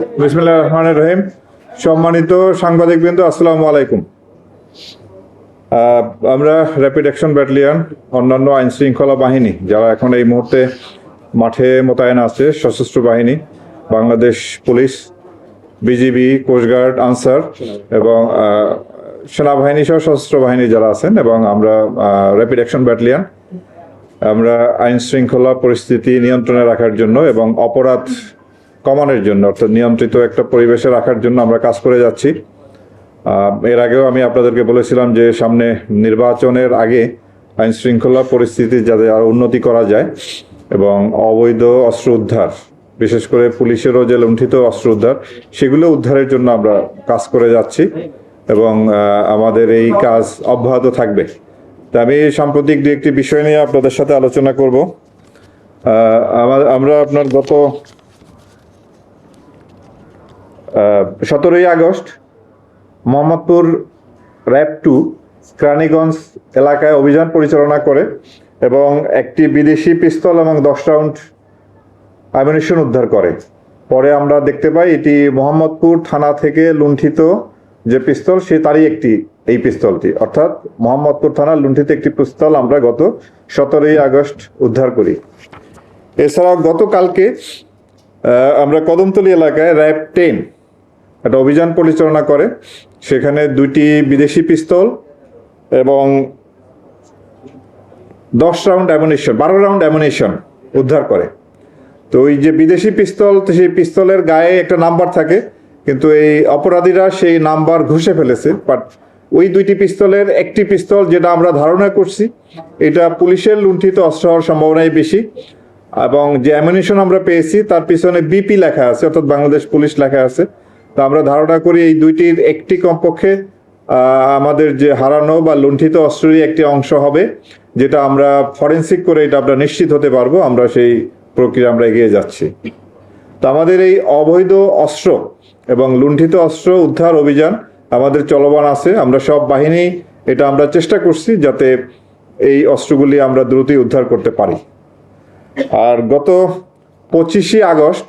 বিসমিল্লাহ রহমানের রহিম। সম্মানিত সাংবাদিকবৃন্দ, আসসালামু আলাইকুম। আমরা র্যাপিড অ্যাকশন ব্যাটালিয়ন অন্যান্য আইন শৃঙ্খলা বাহিনী, যারা এখন এই মুহূর্তে মাঠে মোতায়েন আছে, সশস্ত্র বাহিনী, Bangladesh police BGB coast guard Ansar এবং সেনাবাহিনী সহ সশস্ত্র বাহিনী যারা আছেন, এবং আমরা র্যাপিড অ্যাকশন ব্যাটালিয়ন আমরা আইন শৃঙ্খলা পরিস্থিতি নিয়ন্ত্রণে রাখার জন্য এবং অপরাধ কমানোর জন্য, অর্থাৎ নিয়ন্ত্রিত একটা পরিবেশে রাখার জন্য আমরা কাজ করে যাচ্ছি। এর আগেও আমি আপনাদেরকে বলেছিলাম যে সামনে নির্বাচনের আগে আইন শৃঙ্খলা পরিস্থিতি যাতে আরও উন্নতি করা যায় এবং অবৈধ অস্ত্র উদ্ধার, বিশেষ করে পুলিশেরও যে লুণ্ঠিত অস্ত্র উদ্ধার, সেগুলো উদ্ধারের জন্য আমরা কাজ করে যাচ্ছি এবং আমাদের এই কাজ অব্যাহত থাকবে। তা আমি সাম্প্রতিক দু একটি বিষয় নিয়ে আপনাদের সাথে আলোচনা করব। আমার- আপনার গত সতেরোই August, Mohammadpur RAB two Keraniganj এলাকায় অভিযান পরিচালনা করে এবং একটি বিদেশি পিস্তল এবং দশ রাউন্ড অ্যামিনিশন উদ্ধার করে। পরে আমরা দেখতে পাই এটি মোহাম্মদপুর থানা থেকে লুণ্ঠিত যে পিস্তল, সে তারই একটি এই পিস্তলটি। অর্থাৎ মোহাম্মদপুর থানার লুণ্ঠিত একটি পিস্তল আমরা গত সতেরোই আগস্ট উদ্ধার করি। এছাড়াও গতকালকে আমরা কদমতলী এলাকায় র্যাব টেন একটা অভিযান পরিচালনা করে। সেখানে দুইটি বিদেশি পিস্তল এবং দশ রাউন্ড অ্যামুনিশন, বারো রাউন্ড অ্যামুনিশন উদ্ধার করে। তো ওই যে বিদেশি পিস্তল সেই পিস্তলের গায়ে একটা নাম্বার থাকে, কিন্তু এই অপরাধীরা সেই নাম্বার ঘুষে ফেলেছে। বাট ওই দুইটি পিস্তলের একটি পিস্তল যেটা আমরা ধারণা করছি, এটা পুলিশের লুণ্ঠিত অস্ত্র হওয়ার সম্ভাবনাই বেশি। এবং যে অ্যামিনিশন আমরা পেয়েছি, তার পিছনে বিপি লেখা আছে, অর্থাৎ বাংলাদেশ পুলিশ লেখা আছে। তো আমরা ধারণা করি এই দুইটির একটি কমপক্ষে আমাদের যে হারানো বা লুণ্ঠিত অস্ত্রেরই একটি অংশ হবে, যেটা আমরা ফরেন্সিক করে এটা আমরা নিশ্চিত হতে পারব, আমরা সেই প্রক্রিয়া আমরা এগিয়ে যাচ্ছি। তো আমাদের এই অবৈধ অস্ত্র এবং লুণ্ঠিত অস্ত্র উদ্ধার অভিযান আমাদের চলমান আছে, আমরা সব বাহিনী এটা আমরা চেষ্টা করছি যাতে এই অস্ত্রগুলি আমরা দ্রুতই উদ্ধার করতে পারি। আর গত পঁচিশে আগস্ট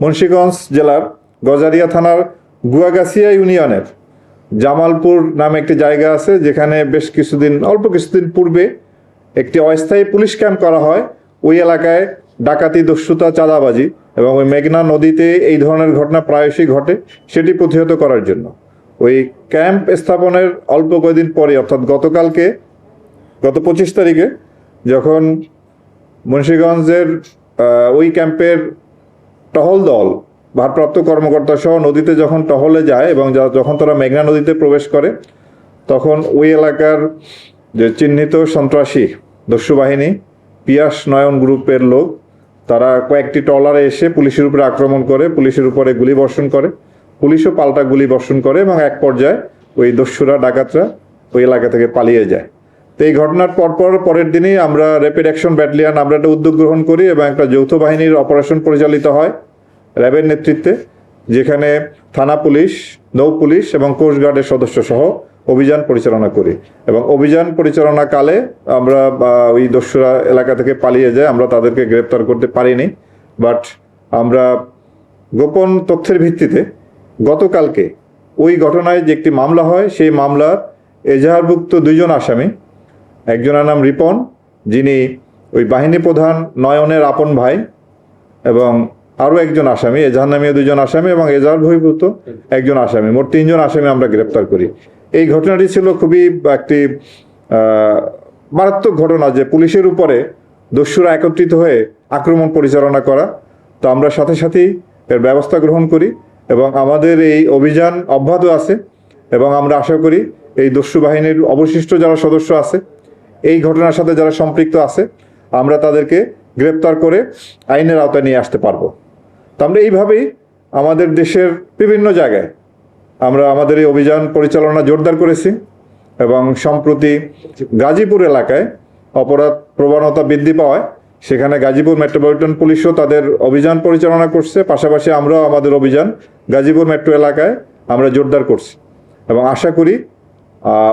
মুন্সীগঞ্জ জেলার গজারিয়া থানার গুয়াগাছিয়া ইউনিয়নের জামালপুর নামে একটি জায়গা আছে, যেখানে বেশ কিছুদিন, অল্প কিছুদিন পূর্বে একটি অস্থায়ী পুলিশ ক্যাম্প করা হয়। ওই এলাকায় ডাকাতি, দস্যুতা, চাঁদাবাজি এবং ওই মেঘনা নদীতে এই ধরনের ঘটনা প্রায়শই ঘটে, সেটি প্রতিহত করার জন্য। ওই ক্যাম্প স্থাপনের অল্প কয়েকদিন পরে, অর্থাৎ গতকালকে, গত পঁচিশ তারিখে, যখন মুন্সীগঞ্জের ওই ক্যাম্পের টহল দল ভারপ্রাপ্ত কর্মকর্তা সহ নদীতে যখন টহলে যায় এবং যখন তারা মেঘনা নদীতে প্রবেশ করে, তখন ওই এলাকার যে চিহ্নিত সন্ত্রাসী, দস্যু বাহিনী, পিয়াস নয়ন গ্রুপের লোক, তারা কয়েকটি ট্রলারে এসে পুলিশের উপরে আক্রমণ করে, পুলিশের উপরে গুলি বর্ষণ করে। পুলিশও পাল্টা গুলি বর্ষণ করে এবং এক পর্যায়ে ওই দস্যুরা, ডাকাতরা ওই এলাকা থেকে পালিয়ে যায়। তো এই ঘটনার পরপর পরের দিনই আমরা র্যাপিড অ্যাকশন ব্যাটালিয়ান আমরা একটা উদ্যোগ গ্রহণ করি এবং একটা যৌথ বাহিনীর অপারেশন পরিচালিত হয়। র্যাবের নেতৃত্বে, যেখানে থানা পুলিশ, নৌ পুলিশ এবং কোস্টগার্ডের সদস্য সহ অভিযান পরিচালনা করি। এবং অভিযান পরিচালনাকালে আমরা ওই দস্যুরা এলাকা থেকে পালিয়ে যায়, আমরা তাদেরকে গ্রেপ্তার করতে পারিনি। বাট আমরা গোপন তথ্যের ভিত্তিতে গতকালকে ওই ঘটনায় যে একটি মামলা হয়, সেই মামলার এজাহারভুক্ত দুইজন আসামি, একজনের নাম রিপন, যিনি ওই বাহিনী প্রধান নয়নের আপন ভাই এবং আরও একজন আসামি এজাহার নামীয় দুজন আসামি এবং এজাহার বহির্ভূত একজন আসামি। মোট তিনজন আসামি আমরা গ্রেপ্তার করি। এই ঘটনাটি ছিল খুবই একটি মারাত্মক ঘটনা যে পুলিশের উপরে দস্যুরা একত্রিত হয়ে আক্রমণ পরিচালনা করা। তো আমরা সাথে সাথেই এর ব্যবস্থা গ্রহণ করি এবং আমাদের এই অভিযান অব্যাহত আছে এবং আমরা আশা করি এই দস্যু বাহিনীর অবশিষ্ট যারা সদস্য আছে, এই ঘটনার সাথে যারা সম্পৃক্ত আছে, আমরা তাদেরকে গ্রেপ্তার করে আইনের আওতায় নিয়ে আসতে পারব। তো আমরা এইভাবেই আমাদের দেশের বিভিন্ন জায়গায় আমরা আমাদের এই অভিযান পরিচালনা জোরদার করেছি এবং সম্প্রতি গাজীপুর এলাকায় অপরাধ প্রবণতা বৃদ্ধি পাওয়ায় সেখানে গাজীপুর মেট্রোপলিটন পুলিশও তাদের অভিযান পরিচালনা করছে। পাশাপাশি আমরাও আমাদের অভিযান গাজীপুর মেট্রো এলাকায় আমরা জোরদার করছি এবং আশা করি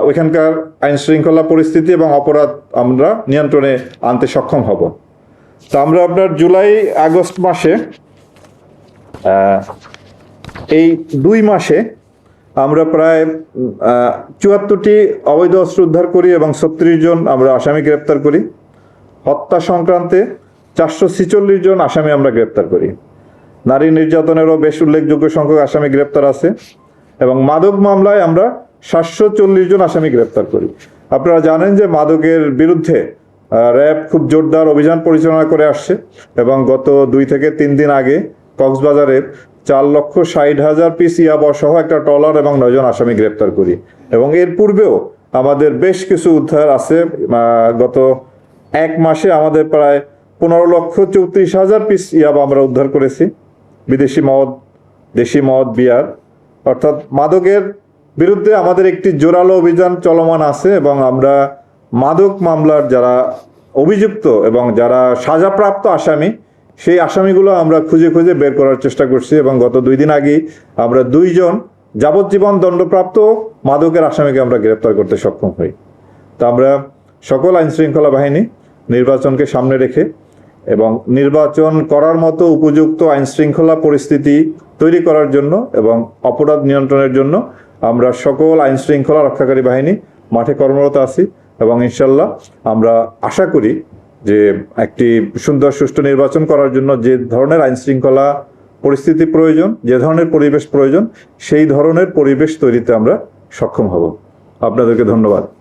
ওইখানকার আইন শৃঙ্খলা পরিস্থিতি এবং অপরাধ আমরা নিয়ন্ত্রণে আনতে সক্ষম হব। তা আমরা আপনার জুলাই আগস্ট মাসে এই দুই মাসে আমরা প্রায় চুয়াত্তরটি অবৈধ অস্ত্র উদ্ধার করি এবং ছত্রিশ জন আমরা আসামি গ্রেপ্তার করি। হত্যা সংক্রান্তে চারশো ছিচল্লিশ জন আসামি আমরা গ্রেপ্তার করি। নারী নির্যাতনেরও বেশ উল্লেখযোগ্য সংখ্যক আসামি গ্রেপ্তার আছে এবং মাদক মামলায় আমরা সাতশো চল্লিশ জন আসামি গ্রেপ্তার করি। আপনারা জানেন যে মাদকের বিরুদ্ধে র্যাব খুব জোরদার অভিযান পরিচালনা করে আসছে এবং গত দুই থেকে তিন দিন আগে কক্সবাজারে চার লক্ষ ষাট হাজার পিস ইয়াবা সহ একটা ট্রলার এবং নয়জন আসামি গ্রেপ্তার করি। এবং এর পূর্বেও আমাদের বেশ কিছু উদ্ধার আছে গত এক মাসে আমাদের প্রায় পনেরো লক্ষ চৌত্রিশ হাজার পিস ইয়াবা আমরা উদ্ধার করেছি। বিদেশি মদ, দেশি মদ, বিয়ার। অর্থাৎ মাদকের বিরুদ্ধে আমাদের একটি জোরালো অভিযান চলমান আছে এবং আমরা মাদক মামলার যারা অভিযুক্ত এবং যারা সাজাপ্রাপ্ত আসামি সেই আসামিগুলো আমরা খুঁজে খুঁজে বের করার চেষ্টা করছি এবং গত দুই দিন আগেই আমরা দুইজন যাবজ্জীবন দণ্ডপ্রাপ্ত মাদকের আসামিকে আমরা গ্রেপ্তার করতে সক্ষম হই। তা আমরা সকল আইন শৃঙ্খলা বাহিনী নির্বাচনকে সামনে রেখে এবং নির্বাচন করার মতো উপযুক্ত আইন শৃঙ্খলা পরিস্থিতি তৈরি করার জন্য এবং অপরাধ নিয়ন্ত্রণের জন্য আমরা সকল আইন শৃঙ্খলা রক্ষাকারী বাহিনী মাঠে কর্মরত আছি এবং ইনশাল্লাহ আমরা আশা করি যে একটি সুন্দর সুষ্ঠু নির্বাচন করার জন্য যে ধরনের আইন শৃঙ্খলা পরিস্থিতি প্রয়োজন, যে ধরনের পরিবেশ প্রয়োজন, সেই ধরনের পরিবেশ তৈরিতে আমরা সক্ষম হব। আপনাদেরকে ধন্যবাদ।